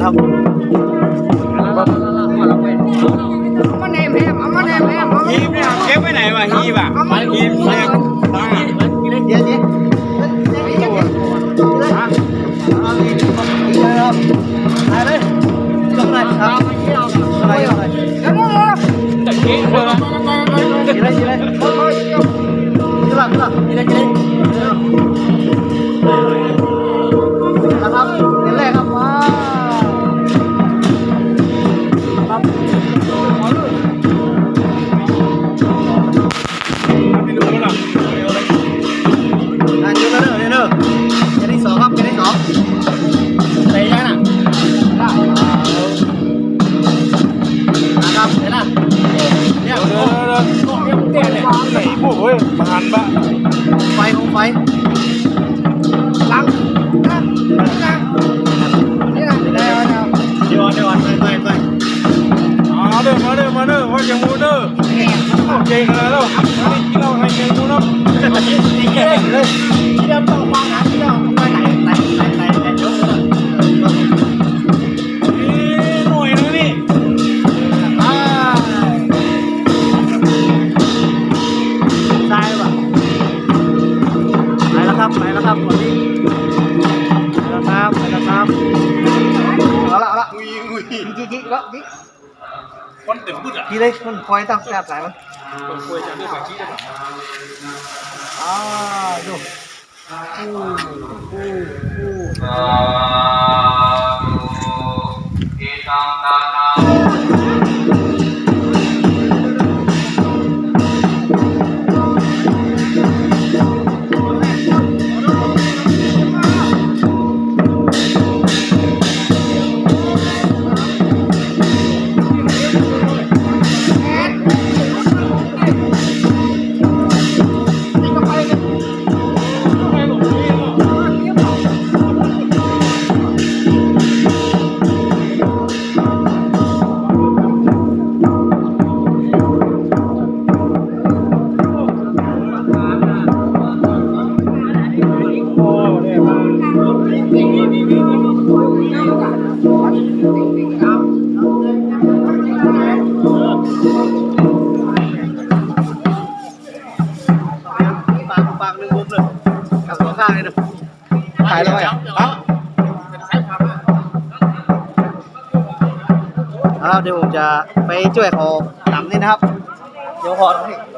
ค แล้วนี่เหล้าให้เก่งมูนาะเก่เลยเดี๋ยวต้องวางหาเดี๋ยวไปไหนไหนไหนไหนไหนเยอะหน่วยนึงนี่อ่าได้ป่ะไปแล้วครับไปแล้วครับวันนี้ไปแล้วครับไปแล้วครับเอาละเอาละอุ้ยอุ้ยยิงยิงแล้วยิง คนเต็มบึ้ดอะทีเลยมันคอยตั้งแอบสายมันคนคุยจะด้วยแบบชี้ได้อ่าดูอู้อู้อู้ปายแล้วไหมครับแล้วเดี๋ยวผมจะไปช่วยเขาทำนี่นะครับ เดี๋ยวขอตรงนี้อ้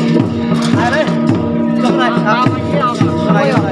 อีกเลยครับไปเลยลงเลยครับอะไรอะไ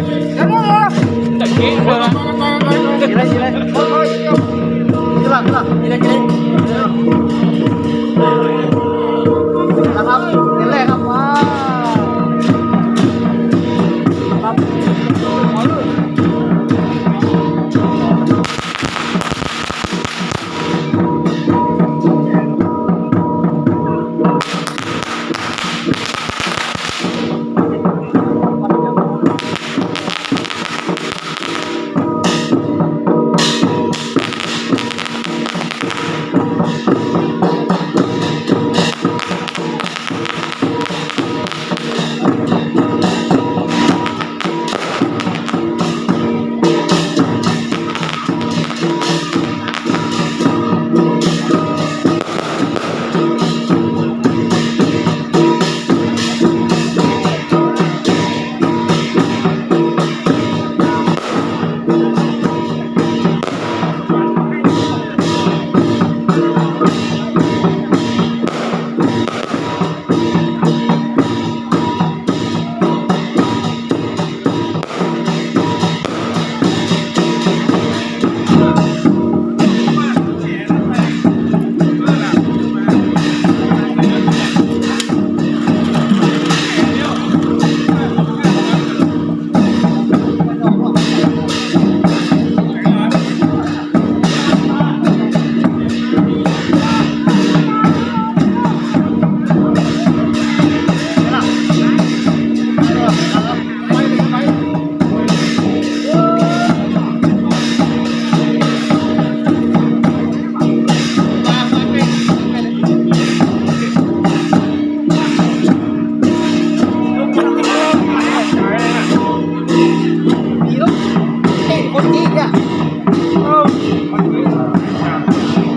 Oh, my goodness.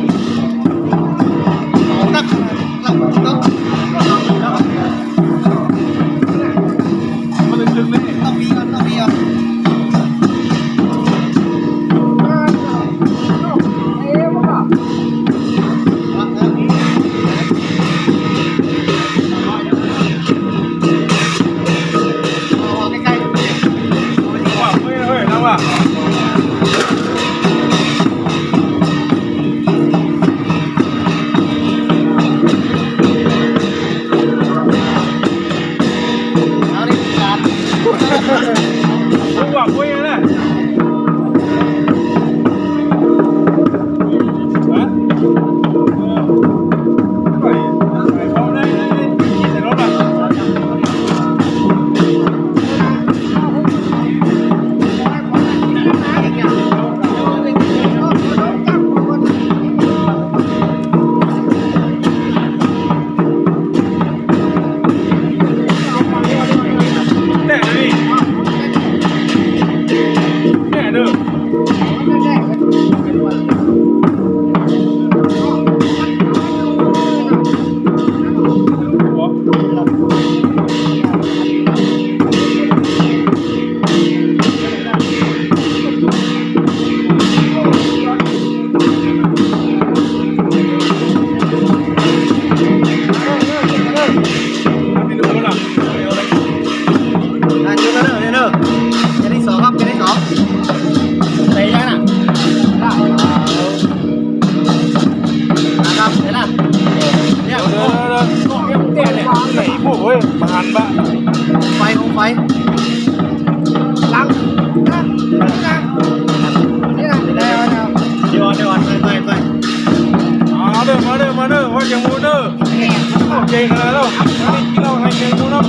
โอเคกันแล้วนี่กินเหล้าให้เก่งมูนะ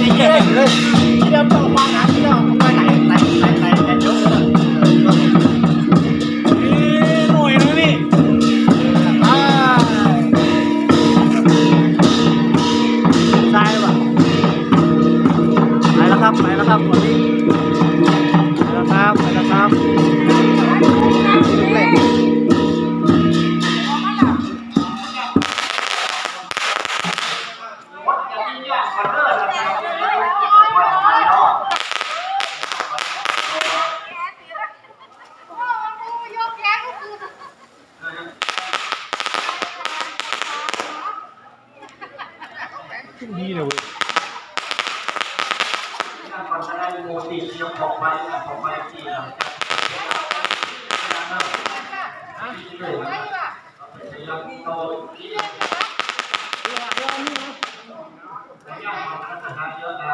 นี่แค่เลยที่เดิมต้องวางหาที่เดิมไปไหนไหนไหนไหนไหนยกเลยนี่หน่วยนึงนี่อ่าซ้ายว่ะไปแล้วครับไปแล้วครับ Ini yang.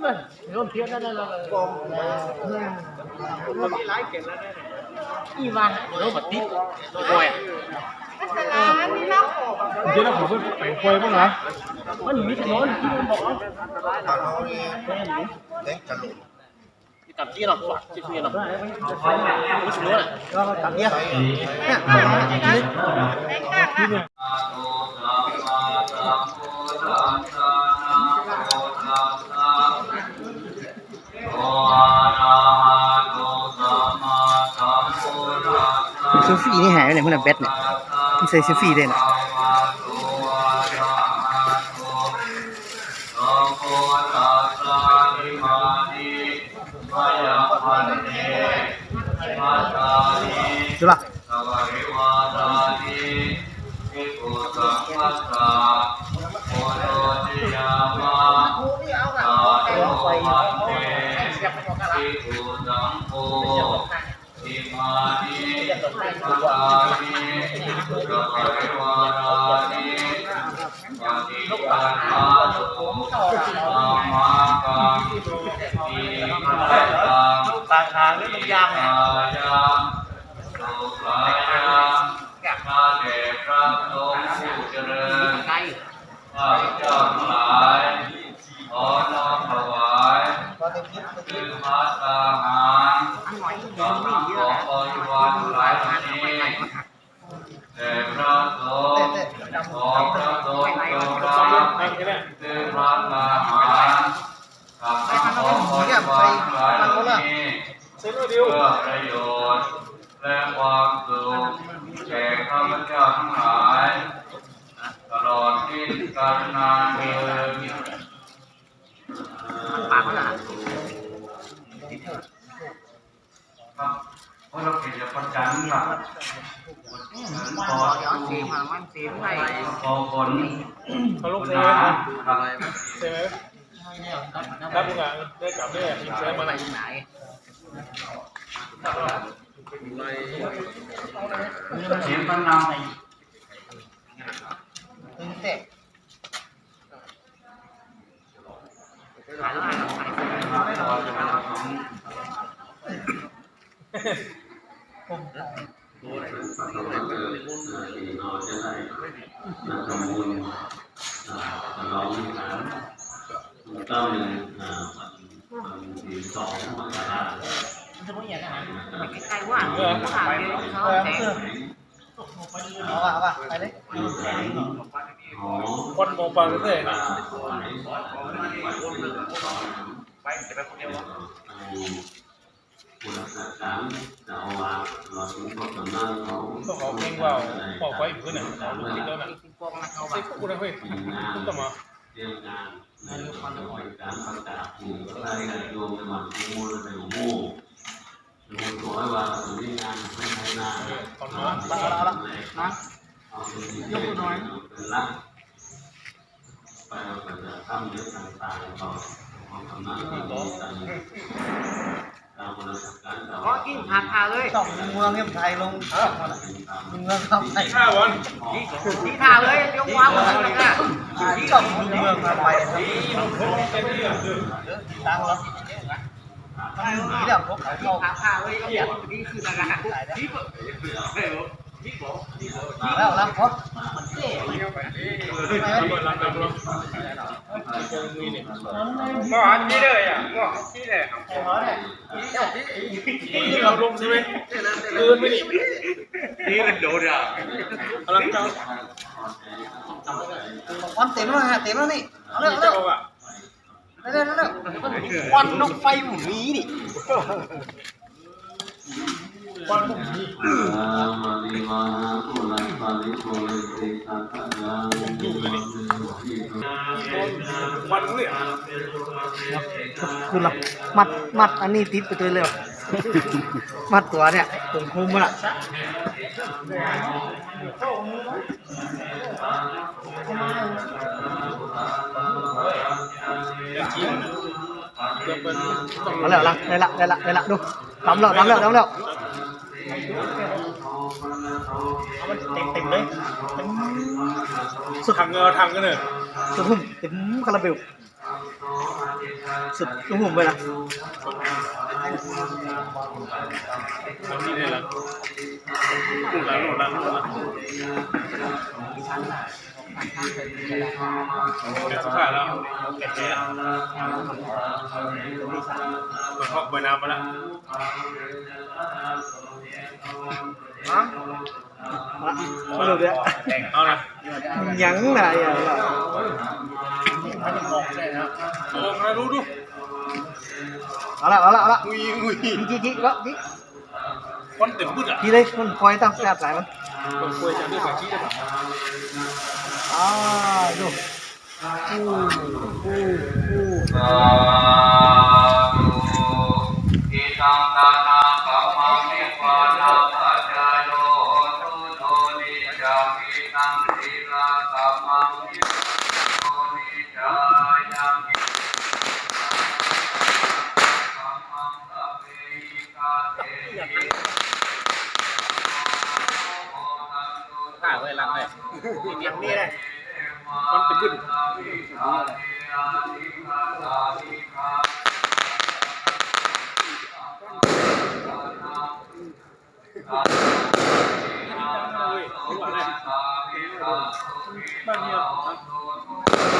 ไมนี่นะยี่ปุ่นร่มเทียนนั่นนั่นเลยมันมีหลายเกล็ดแล้วเนี่ยอีมาโรบัติโอ้ยเจ๊แล้วผมเพิ่งไปควยบ้างนะมันมีถนนที่มันบอกตัดที่เราฝากที่นี่เราไม่สนุกอะตัดเนี่ยเนี่ย ฟี่นี่หายไปไหนพวกนั้นเบ็ดเนี่ยไม่ใส่เซลฟี่เลยนะจุฬา รับคือมาตาหารกับทั้งของบริวารทั้งหลายวันนี้เซนดิเพื่วอประโยชน์และความสุขแก่ข้าพเจ้าทั้งหลาย ตลอดที่การนานเดินปากมันอะครับเพราะเราเห็นจะประจันหลักนสีมามั นสีไทยพอผลเขาลงคุณใช่ไหมนาครับใช่ไหมครับมึงอะได้กลับได้ยิงใช้มาไหนไหนเสียงมันนำตึงเตะขายแล้วขายแล้วขาย เก้าหนึ่งอ่าวันที่สองมกราคมจะไม่อยากนะใกล้ว่าขายเขาแสงเอาป่ะเอาป่ะไปเลยคนมองฟังเรื่อยปานะหอยไปจะไปคนเดียว วะผู้รักษากาเจ้าอาวาสเราสมทำนันเขาต้องขอเพลงว่าขอไฟอีกขึ้นอะเอาลูกติดแล้วนะปองนะเขาใส่กูได้เฮ้ยทีมงานต้องต่อมาเรียมงานในการประกาศหมู่รายการโยมในวันที่มูลเป็นหมู่หมู่สวว่าสุริงานไม่ใช่นาตอนนั้นเอาละเอาละนะเอาเป็นที่เป็นลักไปเอาจะทำเรื่องต่างๆต่อของกำนันที่มีการตามบริษัทการเจ้า ก็กินผักพาเลยสองเมืองเนี่ยไทยลงเมืองครับไทยห้าวันที่ทาเลยเลี้ยวขวาหมดเลยนะที่สองเมืองมาไปตั้งแล้วนี่เดี๋ยวพบเขาผักพาเลยก็อยากนี่คือนาฬิกาที่แล้วแล้วพบหลังจากเราเจ อมือเนี่ยหมอที่เลยอะหมอที่เลยที่เราลงใช่ไหมเกินไม่ดินี่มันโดนอะหลังจากวันเต็มแล้วฮะเต็มแล้วนี่เอาเลยที่เอาเลเจ้ายอะเร็วเร็วควันนกไฟหมุนนี้นี่ มาลีวาอุลัยปาลิโกเลติสัตยาอยู่เลยนี่วันนี้คือเรามัดมัดอันนี้ติดไปตัวเลยมัดตัวเนี่ยผมคุมมันอะเดี๋ยวเป็นต้องเอาแล้วละได้ละได้ละได้ละดูทำแล้วทำแล้วทำแล้ว เต็มเต็มเลยสุดทางเงาทางกันเลยสุดหุ่มเต็มคาราเบลสุดหุ่มไปละทางนี้เลยละหลุดแล้วหลุดแล้วหลุดแล้วเดี๋ยวสุดท้ายแล้วเก็บเลยมันเข้าไปน้ำมาแล้วมาดูเดี๋ยวเอานะยังไงอะโอ้มาดูดูเอาละเอาละเอาละ อุ้ยอุ้ยจี้จี้ก็จี้คนเต็มพุดอะจี้เลยมันคอยตั้งแสบสายมันคนคุยจะด้ว ข้าไว้ลังเลยอย่างนี้เลยคนเต็มพุดบ้านเนี่ยไม่เอา สามแ